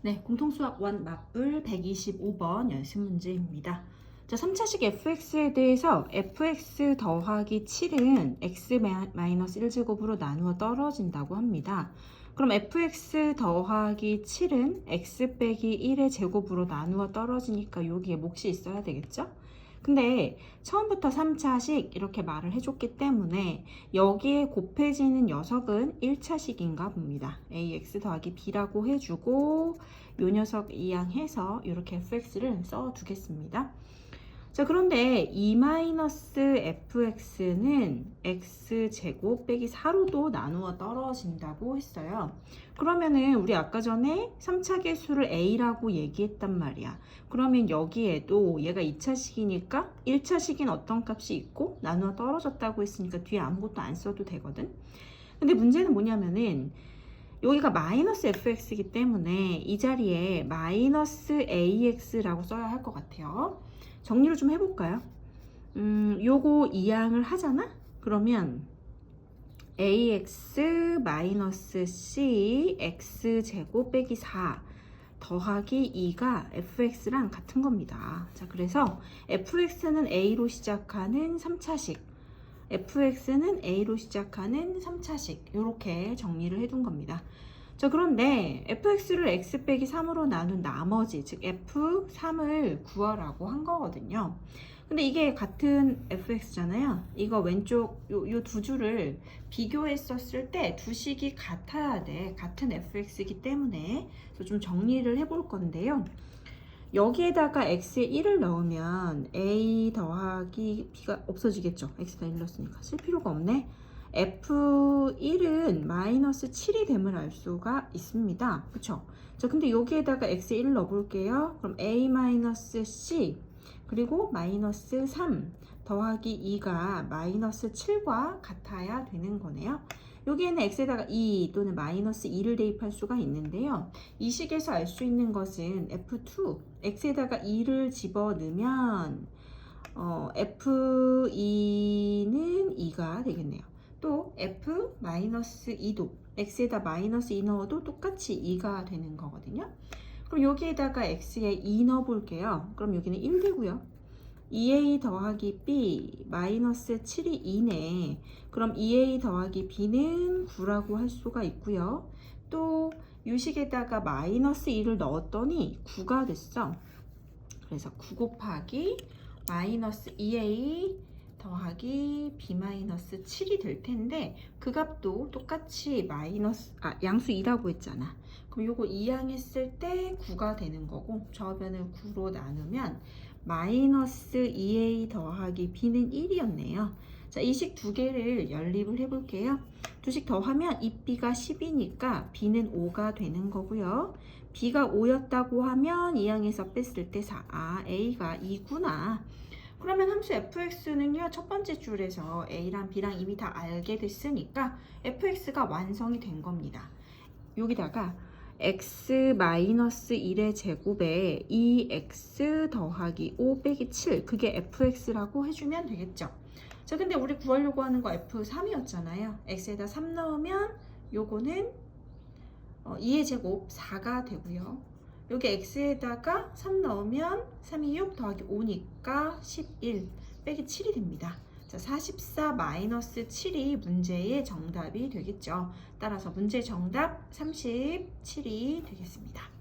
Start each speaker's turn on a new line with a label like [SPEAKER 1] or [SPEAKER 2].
[SPEAKER 1] 네, 공통수학 1 맞불 125번 연습 문제입니다. 자, 3차식 fx에 대해서 fx 더하기 7은 x-1제곱으로 나누어 떨어진다고 합니다. 그럼 fx 더하기 7은 x 빼기 1의 제곱으로 나누어 떨어지니까 여기에 몫이 있어야 되겠죠? 근데 처음부터 3차식 이렇게 말을 해줬기 때문에 여기에 곱해지는 녀석은 1차식인가 봅니다. ax 더하기 b라고 해주고 요 녀석 이항해서 이렇게 fx를 써두겠습니다. 자 그런데 2-fx는 x제곱 빼기 4로도 나누어 떨어진다고 했어요. 그러면은 우리 아까 전에 3차 계수를 a라고 얘기했단 말이야. 그러면 여기에도 얘가 2차식이니까 1차식인 어떤 값이 있고 나누어 떨어졌다고 했으니까 뒤에 아무것도 안 써도 되거든. 근데 문제는 뭐냐면은 여기가 마이너스 fx이기 때문에 이 자리에 마이너스 ax라고 써야 할 것 같아요. 정리를 좀 해볼까요? 음, 요거 이항을 하잖아? 그러면 ax 마이너스 c x 제곱 빼기 4 더하기 2가 fx랑 같은 겁니다. 자, 그래서 fx는 a로 시작하는 3차식 fx는 a로 시작하는 3차식 이렇게 정리를 해둔 겁니다. 자 그런데 fx를 x 빼기 3으로 나눈 나머지 즉 f3을 구하라고 한 거거든요. 근데 이게 같은 fx잖아요. 이거 왼쪽 요 두 줄을 비교했었을 때 두 식이 같아야 돼. 같은 fx이기 때문에 그래서 좀 정리를 해볼 건데요. 여기에다가 x에 1을 넣으면 a 더하기 b가 없어지겠죠. x다 1 넣었으니까 쓸 필요가 없네. f1은 마이너스 7이 됨을 알 수가 있습니다. 그쵸? 자, 근데 여기에다가 x에 1을 넣어볼게요. 그럼 a 마이너스 c 그리고 마이너스 3 더하기 2가 마이너스 7과 같아야 되는 거네요. 여기에는 x에다가 2 또는 마이너스 2를 대입할 수가 있는데요. 이 식에서 알 수 있는 것은 f2, x에다가 2를 집어넣으면 어, f2는 2가 되겠네요. 또 f 마이너스 2도 x에다 마이너스 2 넣어도 똑같이 2가 되는 거거든요. 그럼 여기에다가 x에 2 넣어 볼게요. 그럼 여기는 1 되고요. 2a 더하기 b 마이너스 7이 2네. 그럼 2a 더하기 b는 9라고 할 수가 있고요. 또 유식에다가 마이너스 2를 넣었더니 9가 됐어. 그래서 9 곱하기 마이너스 2a 더하기 b 마이너스 7이 될 텐데 그 값도 똑같이 마이너스 아 양수 2라고 했잖아. 그럼 요거 이항했을 때 9가 되는 거고 저변을 9로 나누면 마이너스 2a 더하기 b는 1이었네요. 자, 이 식 두 개를 연립을 해볼게요. 두 식 더하면 이 b가 10이니까 b는 5가 되는 거고요. b가 5였다고 하면 이항에서 뺐을 때 4. 아, a가 2구나. 그러면 함수 fx는요, 첫 번째 줄에서 a랑 b랑 이미 다 알게 됐으니까 fx가 완성이 된 겁니다. 여기다가 x-1의 제곱에 2x 더하기 5 빼기 7 그게 fx라고 해주면 되겠죠. 자 근데 우리 구하려고 하는 거 f3이었잖아요. x에다 3 넣으면 요거는 어, 2의 제곱 4가 되고요. 여기 x에다가 3 넣으면 3이 6 더하기 5니까 11 빼기 7이 됩니다. 자, 44 마이너스 7이 문제의 정답이 되겠죠. 따라서 문제 정답 37이 되겠습니다.